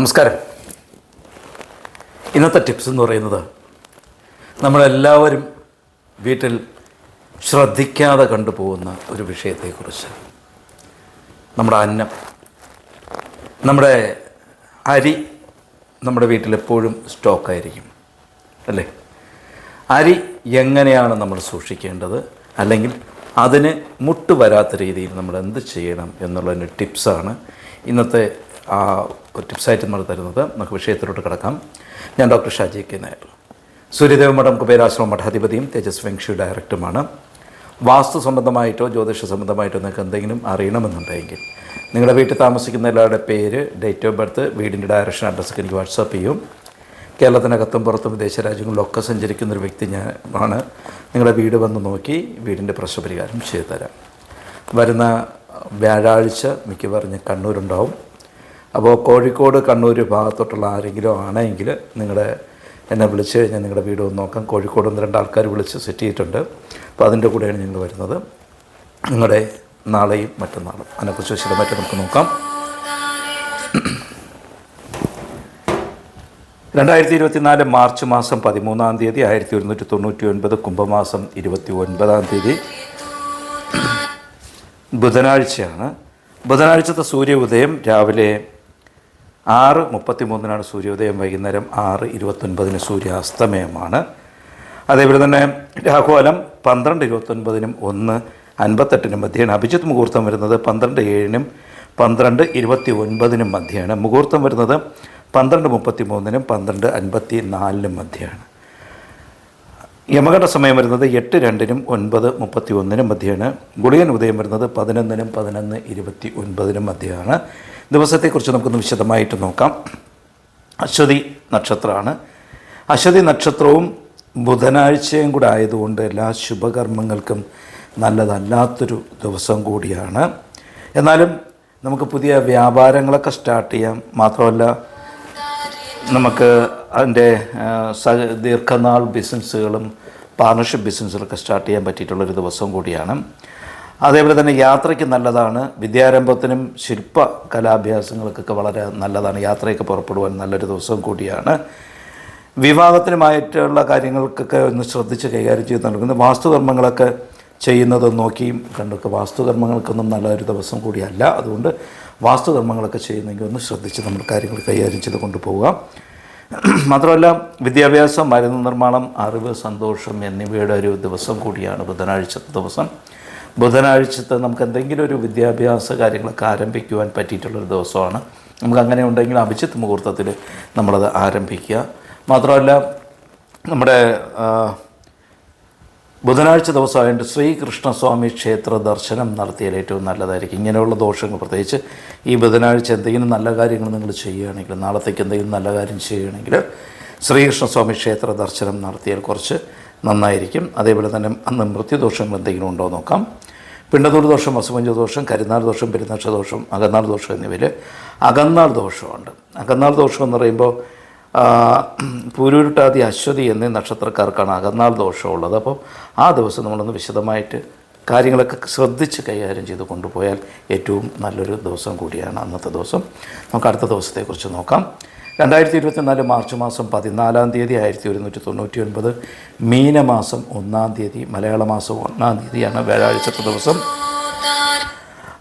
നമസ്കാരം. ഇന്നത്തെ ടിപ്സ് എന്ന് പറയുന്നത് നമ്മളെല്ലാവരും വീട്ടിൽ ശ്രദ്ധിക്കാതെ കണ്ടുപോകുന്ന ഒരു വിഷയത്തെക്കുറിച്ച്. നമ്മുടെ അന്നം നമ്മുടെ അരി നമ്മുടെ വീട്ടിലെപ്പോഴും സ്റ്റോക്കായിരിക്കും അല്ലേ? അരി എങ്ങനെയാണ് നമ്മൾ സൂക്ഷിക്കേണ്ടത്? അല്ലെങ്കിൽ അതിന് മുട്ട് വരാത്ത രീതിയിൽ നമ്മൾ എന്ത് ചെയ്യണം എന്നുള്ളതിന്റെ ടിപ്സാണ് ഇന്നത്തെ ടിപ്സായിട്ട് നമ്മൾ തരുന്നത്. നമുക്ക് വിഷയത്തിലോട്ട് കിടക്കാം. ഞാൻ ഡോക്ടർ ഷാജി കെ നായർ. സൂര്യദേവ മഠം കുബേരാശ്രമ മഠാധിപതിയും തേജസ് വെങ്ഷു ഡയറക്ടറുമാണ്. വാസ്തു സംബന്ധമായിട്ടോ ജ്യോതിഷ സംബന്ധമായിട്ടോ നിങ്ങൾക്ക് എന്തെങ്കിലും അറിയണമെന്നുണ്ടെങ്കിൽ നിങ്ങളുടെ വീട്ടിൽ താമസിക്കുന്ന എല്ലാവരുടെ പേര് ഡേറ്റ് ഓഫ് ബർത്ത് വീടിന്റെ ഡയറക്ഷൻ അഡ്രസ്സൊക്കെ എനിക്ക് വാട്സാപ്പ് ചെയ്യും. കേരളത്തിനകത്തും പുറത്തും വിദേശ രാജ്യങ്ങളിലൊക്കെ സഞ്ചരിക്കുന്ന ഒരു വ്യക്തി ഞാൻ ആണ് നിങ്ങളുടെ വീട് വന്ന് നോക്കി വീടിന്റെ പ്രശ്നപരിഹാരം ചെയ്തു തരാം വരുന്ന വ്യാഴാഴ്ച മിക്കവാറും ഞാൻ കണ്ണൂരുണ്ടാവും. അപ്പോൾ കോഴിക്കോട് കണ്ണൂർ ഭാഗത്തോട്ടുള്ള ആരെങ്കിലും ആണെങ്കിൽ നിങ്ങളുടെ എന്നെ വിളിച്ച് കഴിഞ്ഞാൽ നിങ്ങളുടെ വീട് ഒന്ന് നോക്കാം. കോഴിക്കോട് ഒന്ന് രണ്ട് ആൾക്കാർ വിളിച്ച് സെറ്റ് ചെയ്തിട്ടുണ്ട്. അപ്പോൾ അതിന്റെ കൂടെയാണ് ഞങ്ങൾ വരുന്നത്. നിങ്ങളുടെ നാളെയും മറ്റന്നാളും അതിനെക്കുറിച്ച് വിശദമായിട്ട് നമുക്ക് നോക്കാം. രണ്ടായിരത്തി ഇരുപത്തിനാല് മാർച്ച് മാസം പതിമൂന്നാം തീയതി ആയിരത്തി ഒരുന്നൂറ്റി തൊണ്ണൂറ്റി ഒൻപത് കുംഭമാസം ഇരുപത്തി ഒൻപതാം തീയതി ബുധനാഴ്ചയാണ്. ബുധനാഴ്ചത്തെ സൂര്യ ഉദയം രാവിലെ ആറ് മുപ്പത്തി മൂന്നിനാണ് സൂര്യോദയം വൈകുന്നേരം ആറ് ഇരുപത്തൊൻപതിന് സൂര്യാസ്തമയമാണ്. അതേപോലെ തന്നെ രാഹുകാലം പന്ത്രണ്ട് ഇരുപത്തൊൻപതിനും ഒന്ന് അൻപത്തെട്ടിനും മധ്യയാണ്. അഭിജിത്ത് മുഹൂർത്തം വരുന്നത് പന്ത്രണ്ട് ഏഴിനും പന്ത്രണ്ട് ഇരുപത്തി ഒൻപതിനും മധ്യയാണ്. മുഹൂർത്തം വരുന്നത് പന്ത്രണ്ട് മുപ്പത്തി മൂന്നിനും പന്ത്രണ്ട് അൻപത്തി നാലിനും മധ്യയാണ്. യമകണ്ഠ സമയം വരുന്നത് എട്ട് രണ്ടിനും ഒൻപത് മുപ്പത്തി ഒന്നിനും മധ്യയാണ്. ഗുളിയൻ ഉദയം വരുന്നത് പതിനൊന്നിനും പതിനൊന്ന് ഇരുപത്തി ഒൻപതിനും മധ്യമാണ് ദിവസത്തെക്കുറിച്ച് നമുക്കൊന്ന് വിശദമായിട്ട് നോക്കാം. അശ്വതി നക്ഷത്രമാണ്. അശ്വതി നക്ഷത്രവും ബുധനാഴ്ചയും കൂടെ ആയതുകൊണ്ട് എല്ലാ ശുഭകർമ്മങ്ങൾക്കും നല്ലതല്ലാത്തൊരു ദിവസം കൂടിയാണ്. എന്നാലും നമുക്ക് പുതിയ വ്യാപാരങ്ങളൊക്കെ സ്റ്റാർട്ട് ചെയ്യാം. മാത്രമല്ല നമുക്ക് അതിന്റെ ദീർഘനാൾ ബിസിനസ്സുകളും പാർട്ണർഷിപ്പ് ബിസിനസ്സുകളൊക്കെ സ്റ്റാർട്ട് ചെയ്യാൻ പറ്റിയിട്ടുള്ളൊരു ദിവസം കൂടിയാണ്. അതേപോലെ തന്നെ യാത്രയ്ക്ക് നല്ലതാണ്. വിദ്യാരംഭത്തിനും ശില്പ കലാഭ്യാസങ്ങൾക്കൊക്കെ വളരെ നല്ലതാണ്. യാത്രയൊക്കെ പുറപ്പെടുവാൻ നല്ലൊരു ദിവസം കൂടിയാണ്. വിവാഹത്തിനുമായിട്ടുള്ള കാര്യങ്ങൾക്കൊക്കെ ഒന്ന് ശ്രദ്ധിച്ച് കൈകാര്യം ചെയ്ത് നൽകുന്ന വാസ്തുകർമ്മങ്ങളൊക്കെ ചെയ്യുന്നത് നോക്കിയും കണ്ടൊക്കെ വാസ്തുകർമ്മങ്ങൾക്കൊന്നും നല്ലൊരു ദിവസം കൂടിയല്ല. അതുകൊണ്ട് വാസ്തുകർമ്മങ്ങളൊക്കെ ചെയ്യുന്നെങ്കിൽ ഒന്ന് ശ്രദ്ധിച്ച് നമ്മൾ കാര്യങ്ങൾ കൈകാര്യം ചെയ്ത് കൊണ്ടുപോവുക. മാത്രമല്ല വിദ്യാഭ്യാസം മരുന്ന് നിർമ്മാണം അറിവ് സന്തോഷം എന്നിവയുടെ ഒരു ദിവസം കൂടിയാണ് ബുധനാഴ്ചത്തെ ദിവസം. ബുധനാഴ്ചത്തെ നമുക്ക് എന്തെങ്കിലും ഒരു വിദ്യാഭ്യാസ കാര്യങ്ങളൊക്കെ ആരംഭിക്കുവാൻ പറ്റിയിട്ടുള്ളൊരു ദിവസമാണ്. നമുക്ക് അങ്ങനെ ഉണ്ടെങ്കിൽ അഭിജിത്ത് മുഹൂർത്തത്തിൽ നമ്മളത് ആരംഭിക്കുക. മാത്രമല്ല നമ്മുടെ ബുധനാഴ്ച ദിവസമായിട്ട് ശ്രീകൃഷ്ണസ്വാമി ക്ഷേത്ര ദർശനം നടത്തിയാൽ ഏറ്റവും നല്ലതായിരിക്കും. ഇങ്ങനെയുള്ള ദോഷങ്ങൾ പ്രത്യേകിച്ച് ഈ ബുധനാഴ്ച എന്തെങ്കിലും നല്ല കാര്യങ്ങൾ നിങ്ങൾ ചെയ്യുകയാണെങ്കിൽ നാളത്തേക്ക് എന്തെങ്കിലും നല്ല കാര്യം ചെയ്യുകയാണെങ്കിൽ ശ്രീകൃഷ്ണസ്വാമി ക്ഷേത്ര ദർശനം നടത്തിയാൽ കുറച്ച് നന്നായിരിക്കും. അതേപോലെ തന്നെ അന്ന് മൃത്യുദോഷങ്ങൾ എന്തെങ്കിലും ഉണ്ടോ നോക്കാം. പിണ്ടതൂർ ദോഷം വസുപഞ്ച ദോഷം കരിനാൾ ദോഷം പെരുന്നക്ഷ ദോഷം അകന്നാൾ ദോഷം എന്നിവയിൽ അകന്നാൾ ദോഷമുണ്ട്. അകന്നാൾ ദോഷം എന്ന് പറയുമ്പോൾ പൂരുരുട്ടാതി അശ്വതി എന്നീ നക്ഷത്രക്കാർക്കാണ് അകന്നാൾ ദോഷമുള്ളത്. അപ്പോൾ ആ ദിവസം നമ്മളൊന്ന് വിശദമായിട്ട് കാര്യങ്ങളൊക്കെ ശ്രദ്ധിച്ച് കൈകാര്യം ചെയ്ത് കൊണ്ടുപോയാൽ ഏറ്റവും നല്ലൊരു ദിവസം കൂടിയാണ് അന്നത്തെ ദിവസം. നമുക്ക് അടുത്ത ദിവസത്തെക്കുറിച്ച് നോക്കാം. രണ്ടായിരത്തി ഇരുപത്തിനാല് മാർച്ച് മാസം പതിനാലാം തീയതി ആയിരത്തി ഒരുന്നൂറ്റി തൊണ്ണൂറ്റി ഒൻപത് മീനമാസം ഒന്നാം തീയതി മലയാള മാസം ഒന്നാം തീയതിയാണ് വ്യാഴാഴ്ചത്തെ ദിവസം.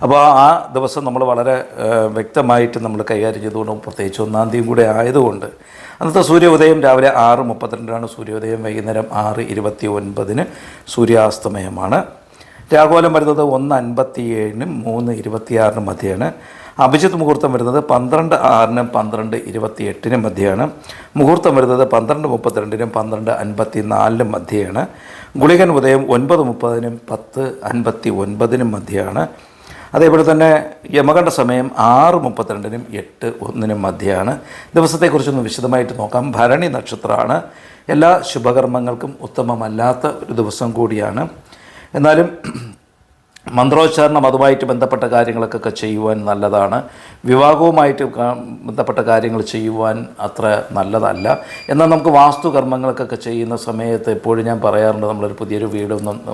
അപ്പോൾ ആ ദിവസം നമ്മൾ വളരെ വ്യക്തമായിട്ട് നമ്മൾ കൈകാര്യം ചെയ്തുകൊണ്ട് പ്രത്യേകിച്ച് ഒന്നാം തീയതി കൂടെ ആയതുകൊണ്ട് അന്നത്തെ സൂര്യോദയം രാവിലെ ആറ് മുപ്പത്തിരണ്ടിനാണ് സൂര്യോദയം വൈകുന്നേരം ആറ് ഇരുപത്തി ഒൻപതിന് സൂര്യാസ്തമയമാണ്. രാഘോലം വരുന്നത് ഒന്ന് അൻപത്തി ഏഴിനും മൂന്ന് ഇരുപത്തിയാറിനും മധ്യയാണ് അഭിജിത്ത് മുഹൂർത്തം വരുന്നത് പന്ത്രണ്ട് ആറിനും പന്ത്രണ്ട് ഇരുപത്തി എട്ടിനും മധ്യയാണ് മുഹൂർത്തം വരുന്നത് പന്ത്രണ്ട് മുപ്പത്തിരണ്ടിനും പന്ത്രണ്ട് അൻപത്തി നാലിനും മധ്യയാണ് ഗുളികൻ ഉദയം ഒൻപത് മുപ്പതിനും പത്ത് അൻപത്തി ഒൻപതിനും മധ്യയാണ് അതേപോലെ തന്നെ യമകണ്ഠ സമയം ആറ് മുപ്പത്തിരണ്ടിനും എട്ട് ഒന്നിനും മധ്യയാണ് ദിവസത്തെക്കുറിച്ചൊന്ന് വിശദമായിട്ട് നോക്കാം. ഭരണി നക്ഷത്രമാണ്. എല്ലാ ശുഭകർമ്മങ്ങൾക്കും ഉത്തമമല്ലാത്ത ഒരു ദിവസം കൂടിയാണ്. എന്നാലും മന്ത്രോച്ചാരണം അതുമായിട്ട് ബന്ധപ്പെട്ട കാര്യങ്ങളൊക്കെ ചെയ്യുവാൻ നല്ലതാണ്. വിവാഹവുമായിട്ട് ബന്ധപ്പെട്ട കാര്യങ്ങൾ ചെയ്യുവാൻ അത്ര നല്ലതല്ല. എന്നാൽ നമുക്ക് വാസ്തുകർമ്മങ്ങൾക്കൊക്കെ ചെയ്യുന്ന സമയത്ത് എപ്പോഴും ഞാൻ പറയാറുണ്ട് നമ്മളൊരു പുതിയൊരു വീട്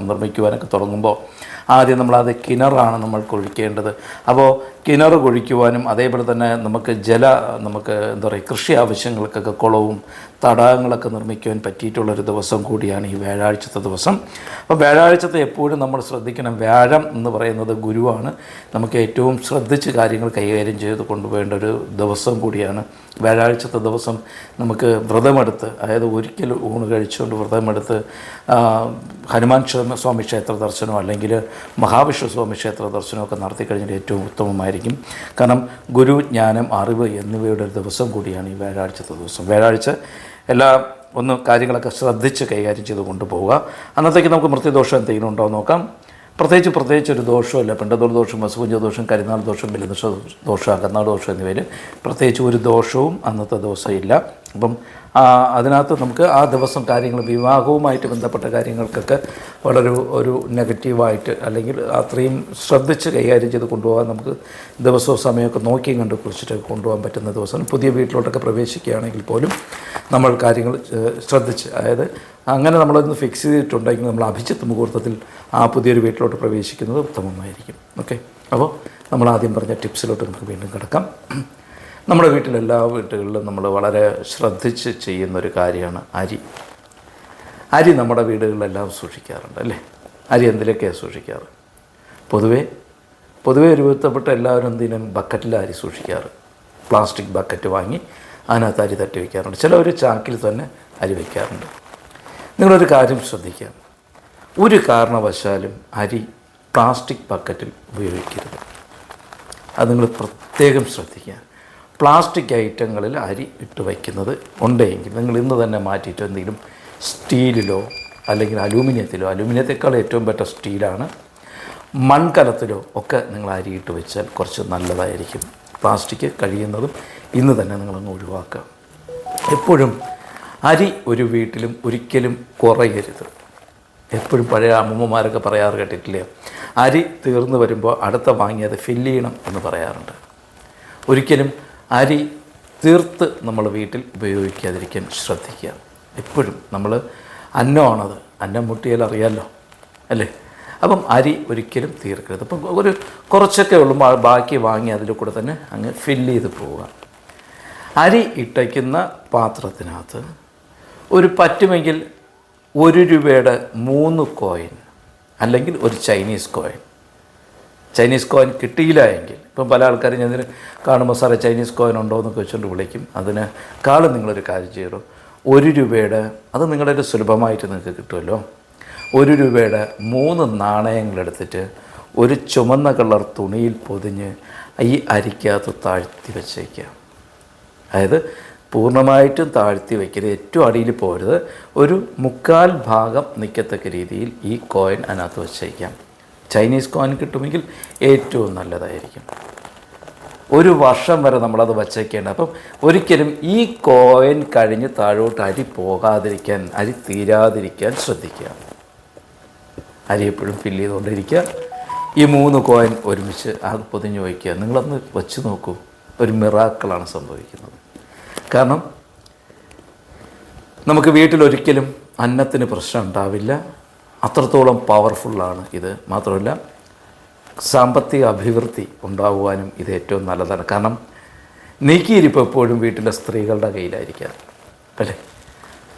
നിർമ്മിക്കുവാനൊക്കെ തുടങ്ങുമ്പോൾ ആദ്യം നമ്മളത് കിണറാണ് നമ്മൾ കുഴിക്കേണ്ടത്. അപ്പോൾ കിണർ കുഴിക്കുവാനും അതേപോലെ തന്നെ നമുക്ക് ജല നമുക്ക് എന്താ പറയുക കൃഷി ആവശ്യങ്ങൾക്കൊക്കെ കുളവും തടാകങ്ങളൊക്കെ നിർമ്മിക്കുവാൻ പറ്റിയിട്ടുള്ളൊരു ദിവസം കൂടിയാണ് ഈ വ്യാഴാഴ്ചത്തെ ദിവസം. അപ്പോൾ വ്യാഴാഴ്ചത്തെ എപ്പോഴും നമ്മൾ ശ്രദ്ധിക്കണം. വ്യാഴം എന്ന് പറയുന്നത് ഗുരുവാണ്. നമുക്ക് ഏറ്റവും ശ്രദ്ധിച്ച് കാര്യങ്ങൾ കൈകാര്യം ചെയ്ത് കൊണ്ടുപോകേണ്ട ഒരു ദിവസം കൂടിയാണ്. വ്യാഴാഴ്ചത്തെ ദിവസം നമുക്ക് വ്രതമെടുത്ത് അതായത് ഒരിക്കൽ ഊണ് കഴിച്ചുകൊണ്ട് വ്രതമെടുത്ത് ഹനുമാൻ സ്വാമി ക്ഷേത്ര ദർശനം അല്ലെങ്കിൽ മഹാവിഷ്ണു സ്വാമി ക്ഷേത്ര ദർശനമൊക്കെ നടത്തി കഴിഞ്ഞാൽ ഏറ്റവും ഉത്തമമായിരിക്കും. കാരണം ഗുരു ജ്ഞാനം അറിവ് എന്നിവയുടെ ഒരു ദിവസം കൂടിയാണ് ഈ വ്യാഴാഴ്ചത്തെ ദിവസം. വ്യാഴാഴ്ച എല്ലാ ഒന്ന് കാര്യങ്ങളൊക്കെ ശ്രദ്ധിച്ച് കൈകാര്യം ചെയ്ത് കൊണ്ടുപോവുക. അന്നത്തേക്ക് നമുക്ക് മൃത്യുദോഷം എന്തെങ്കിലും ഉണ്ടോ നോക്കാം. പ്രത്യേകിച്ച് പ്രത്യേകിച്ച് ഒരു ദോഷമില്ല പെണ്ടതോൾ ദോഷം വസുപുഞ്ച ദോഷം കരിനാൾ ദോഷം ബലിദോഷ ദോഷം അകന്നാൾ ദോഷം എന്നിവയിൽ പ്രത്യേകിച്ച് ഒരു ദോഷവും അന്നത്തെ ദിവസം ഇല്ല. അപ്പം അതിനകത്ത് നമുക്ക് ആ ദിവസം കാര്യങ്ങൾ വിവാഹവുമായിട്ട് ബന്ധപ്പെട്ട കാര്യങ്ങൾക്കൊക്കെ വളരെ ഒരു നെഗറ്റീവായിട്ട് അല്ലെങ്കിൽ അത്രയും ശ്രദ്ധിച്ച് കൈകാര്യം ചെയ്ത് കൊണ്ടുപോകാൻ നമുക്ക് ദിവസവും സമയമൊക്കെ നോക്കിയും കണ്ട് കുറിച്ചിട്ട് കൊണ്ടുപോകാൻ പറ്റുന്ന ദിവസം. പുതിയ വീട്ടിലോട്ടൊക്കെ പ്രവേശിക്കുകയാണെങ്കിൽ പോലും നമ്മൾ കാര്യങ്ങൾ ശ്രദ്ധിച്ച് അതായത് അങ്ങനെ നമ്മളൊന്ന് ഫിക്സ് ചെയ്തിട്ടുണ്ടെങ്കിൽ നമ്മൾ അഭിജിത്ത് മുഹൂർത്തത്തിൽ ആ പുതിയൊരു വീട്ടിലോട്ട് പ്രവേശിക്കുന്നത് ഉത്തമമായിരിക്കും. ഓക്കെ? അപ്പോൾ നമ്മൾ ആദ്യം പറഞ്ഞ ടിപ്സിലോട്ട് നമുക്ക് വീണ്ടും കിടക്കാം. നമ്മുടെ വീട്ടിലെല്ലാ വീട്ടുകളിലും നമ്മൾ വളരെ ശ്രദ്ധിച്ച് ചെയ്യുന്നൊരു കാര്യമാണ് അരി. അരി നമ്മുടെ വീടുകളിലെല്ലാം സൂക്ഷിക്കാറുണ്ട് അല്ലേ? അരി എന്തിലൊക്കെയാണ് സൂക്ഷിക്കാറ്? പൊതുവേ പൊതുവേ രൂപത്തപ്പെട്ട എല്ലാവരും എന്തിനും ബക്കറ്റിൽ അരി സൂക്ഷിക്കാറ്. പ്ലാസ്റ്റിക് ബക്കറ്റ് വാങ്ങി അതിനകത്ത് അരി തട്ടി വയ്ക്കാറുണ്ട് ചിലവർ ചാക്കിൽ തന്നെ അരി വയ്ക്കാറുണ്ട് നിങ്ങളൊരു കാര്യം ശ്രദ്ധിക്കുക ഒരു കാരണവശാലും അരി പ്ലാസ്റ്റിക് ബക്കറ്റിൽ ഉപയോഗിക്കരുത്. അത് നിങ്ങൾ പ്രത്യേകം ശ്രദ്ധിക്കുക. പ്ലാസ്റ്റിക് ഐറ്റങ്ങളിൽ അരി ഇട്ട് വയ്ക്കുന്നത് ഉണ്ടെങ്കിൽ നിങ്ങൾ ഇന്ന് തന്നെ മാറ്റിയിട്ട് എന്തെങ്കിലും സ്റ്റീലിലോ അല്ലെങ്കിൽ അലൂമിനിയത്തിലോ അലൂമിനിയത്തെക്കാൾ ഏറ്റവും ബെറ്റർ സ്റ്റീലാണ് മൺകലത്തിലോ ഒക്കെ നിങ്ങൾ അരി ഇട്ട് വെച്ചാൽ കുറച്ച് നല്ലതായിരിക്കും. പ്ലാസ്റ്റിക് കഴിയുന്നതും ഇന്ന് തന്നെ നിങ്ങളങ്ങ് ഒഴിവാക്കുക. എപ്പോഴും അരി ഒരു വീട്ടിലും ഒരിക്കലും കുറയരുത്. എപ്പോഴും പഴയ അമ്മൂമ്മമാരൊക്കെ പറയാറ് കേട്ടിട്ടില്ലേ? അരി തീർന്നു വരുമ്പോൾ അടുത്ത വാങ്ങിയത് ഫില്ല് ചെയ്യണം എന്ന് പറയാറുണ്ട്. ഒരിക്കലും അരി തീർത്ത് നമ്മൾ വീട്ടിൽ ഉപയോഗിക്കാതിരിക്കാൻ ശ്രദ്ധിക്കുക. എപ്പോഴും നമ്മൾ അന്നമാണത്. അന്നം മുട്ടിയാൽ അറിയാമല്ലോ അല്ലേ? അപ്പം അരി ഒരിക്കലും തീർക്കരുത്. അപ്പം ഒരു കുറച്ചൊക്കെ ഉള്ളൂ ബാക്കി വാങ്ങി അതിൽ കൂടെ തന്നെ അങ്ങ് ഫില്ല് ചെയ്ത് പോവുക. അരി ഇട്ടയ്ക്കുന്ന പാത്രത്തിനകത്ത് ഒരു പറ്റുമെങ്കിൽ ഒരു രൂപയുടെ മൂന്ന് കോയിൻ അല്ലെങ്കിൽ ഒരു ചൈനീസ് കോയിൻ ചൈനീസ് കോയിൻ കിട്ടിയില്ല എങ്കിൽ ഇപ്പം പല ആൾക്കാരും ഞാൻ കാണുമ്പോൾ സാറേ ചൈനീസ് കോയിൻ ഉണ്ടോ? എന്നൊക്കെ വെച്ചുകൊണ്ട് വിളിക്കും. അതിന് കാളും നിങ്ങളൊരു കാര്യം ചെയ്യണം ഒരു രൂപയുടെ അത് നിങ്ങളുടെ സുലഭമായിട്ട് നിങ്ങൾക്ക് കിട്ടുമല്ലോ. ഒരു രൂപയുടെ മൂന്ന് നാണയങ്ങളെടുത്തിട്ട് ഒരു ചുമന്ന കളർ തുണിയിൽ പൊതിഞ്ഞ് ഈ അരിക്കകത്ത് താഴ്ത്തി വെച്ചേക്കുക. അതായത് പൂർണമായിട്ടും താഴ്ത്തി വയ്ക്കരുത് ഏറ്റവും അടിയിൽ പോരുത്. ഒരു മുക്കാൽ ഭാഗം നിൽക്കത്തക്ക രീതിയിൽ ഈ കോയിൻ അതിനകത്ത് വെച്ചേക്കാം. ചൈനീസ് കോയിൻ കിട്ടുമെങ്കിൽ ഏറ്റവും നല്ലതായിരിക്കും. ഒരു വർഷം വരെ നമ്മളത് വച്ചേക്കേണ്ട. അപ്പം ഒരിക്കലും ഈ കോയിൻ കഴിഞ്ഞ് താഴോട്ട് അരി പോകാതിരിക്കാൻ അരി തീരാതിരിക്കാൻ ശ്രദ്ധിക്കുക. അരി എപ്പോഴും ഫില്ല് ചെയ്തുകൊണ്ടിരിക്കുക. ഈ മൂന്ന് കോയിൻ ഒരുമിച്ച് അത് പൊതിഞ്ഞ് വയ്ക്കുക. നിങ്ങളൊന്ന് വച്ച് നോക്കൂ. ഒരു മിറാക്കളാണ് സംഭവിക്കുന്നത്. കാരണം നമുക്ക് വീട്ടിലൊരിക്കലും അന്നത്തിന് പ്രശ്നം ഉണ്ടാവില്ല. അത്രത്തോളം പവർഫുള്ളാണ് ഇത്. മാത്രമല്ല സാമ്പത്തിക അഭിവൃദ്ധി ഉണ്ടാകുവാനും ഇത് ഏറ്റവും നല്ലതാണ്. കാരണം നീക്കിയിരിപ്പ് എപ്പോഴും വീട്ടിലെ സ്ത്രീകളുടെ കയ്യിലായിരിക്കാം. അല്ലേ?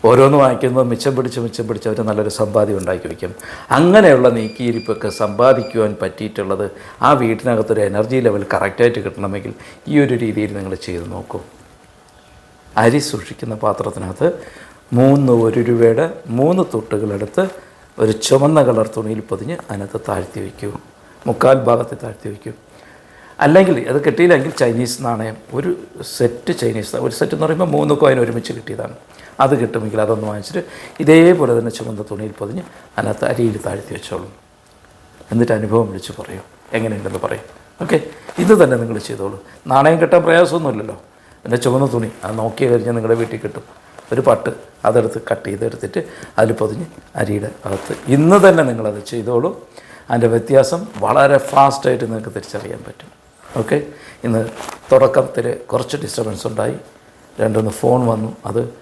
ഓരോന്ന് വാങ്ങിക്കുന്നത് മിച്ചം പിടിച്ച് മിച്ചം പിടിച്ച് അവർ നല്ലൊരു സമ്പാദ്യം ഉണ്ടാക്കി വയ്ക്കും. അങ്ങനെയുള്ള നീക്കിയിരിപ്പൊക്കെ സമ്പാദിക്കുവാൻ പറ്റിയിട്ടുള്ളത് ആ വീട്ടിനകത്തൊരു എനർജി ലെവൽ കറക്റ്റായിട്ട് കിട്ടണമെങ്കിൽ ഈ ഒരു രീതിയിൽ നിങ്ങൾ ചെയ്ത് നോക്കൂ. അരി സൂക്ഷിക്കുന്ന പാത്രത്തിനകത്ത് മൂന്ന് ഒരു രൂപയുടെ മൂന്ന് തൊട്ടുകളെടുത്ത് ഒരു ചുമന്ന കളർ തുണിയിൽ പൊതിഞ്ഞ് അതിനകത്ത് താഴ്ത്തി വയ്ക്കൂ. മുക്കാൽ ഭാഗത്ത് താഴ്ത്തി വയ്ക്കൂ. അല്ലെങ്കിൽ അത് കിട്ടിയില്ലെങ്കിൽ ചൈനീസ് നാണയം. ഒരു സെറ്റ് ചൈനീസ് ഒരു സെറ്റ് എന്ന് പറയുമ്പോൾ മൂന്ന് കോയിൻ ഒരുമിച്ച് കിട്ടിയതാണ്. അത് കിട്ടുമെങ്കിൽ അതൊന്ന് വാങ്ങിച്ചിട്ട് ഇതേപോലെ തന്നെ ചുമന്ന തുണിയിൽ പൊതിഞ്ഞ് അതിനകത്ത് അരിയിൽ താഴ്ത്തി വെച്ചോളൂ. എന്നിട്ട് അനുഭവം വിളിച്ച് പറയൂ. എങ്ങനെയുണ്ടെന്ന് പറയും. ഓക്കെ? ഇത് തന്നെ നിങ്ങൾ ചെയ്തോളൂ. നാണയം കിട്ടാൻ പ്രയാസമൊന്നുമില്ലല്ലോ. എന്റെ ചുമന്ന തുണി അത് നോക്കി കഴിഞ്ഞാൽ നിങ്ങളുടെ വീട്ടിൽ കിട്ടും. ഒരു പട്ട് അതെടുത്ത് കട്ട് ചെയ്തെടുത്തിട്ട് അതിൽ പൊതിഞ്ഞ് അരിയുടെ അകത്ത്. ഇന്ന് തന്നെ നിങ്ങളത് ചെയ്തോളൂ. അതിന്റെ വ്യത്യാസം വളരെ ഫാസ്റ്റായിട്ട് നിങ്ങൾക്ക് തിരിച്ചറിയാൻ പറ്റും. ഓക്കെ? ഇന്ന് തുടക്കത്തിൽ കുറച്ച് ഡിസ്റ്റർബൻസ് ഉണ്ടായി. രണ്ടൊന്ന് ഫോൺ വന്നു. അത്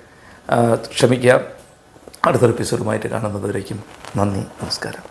ക്ഷമിക്കാം. അടുത്തൊരു എപ്പിസോഡുമായിട്ട് കാണുന്നതുവരേക്കും നന്ദി. നമസ്കാരം.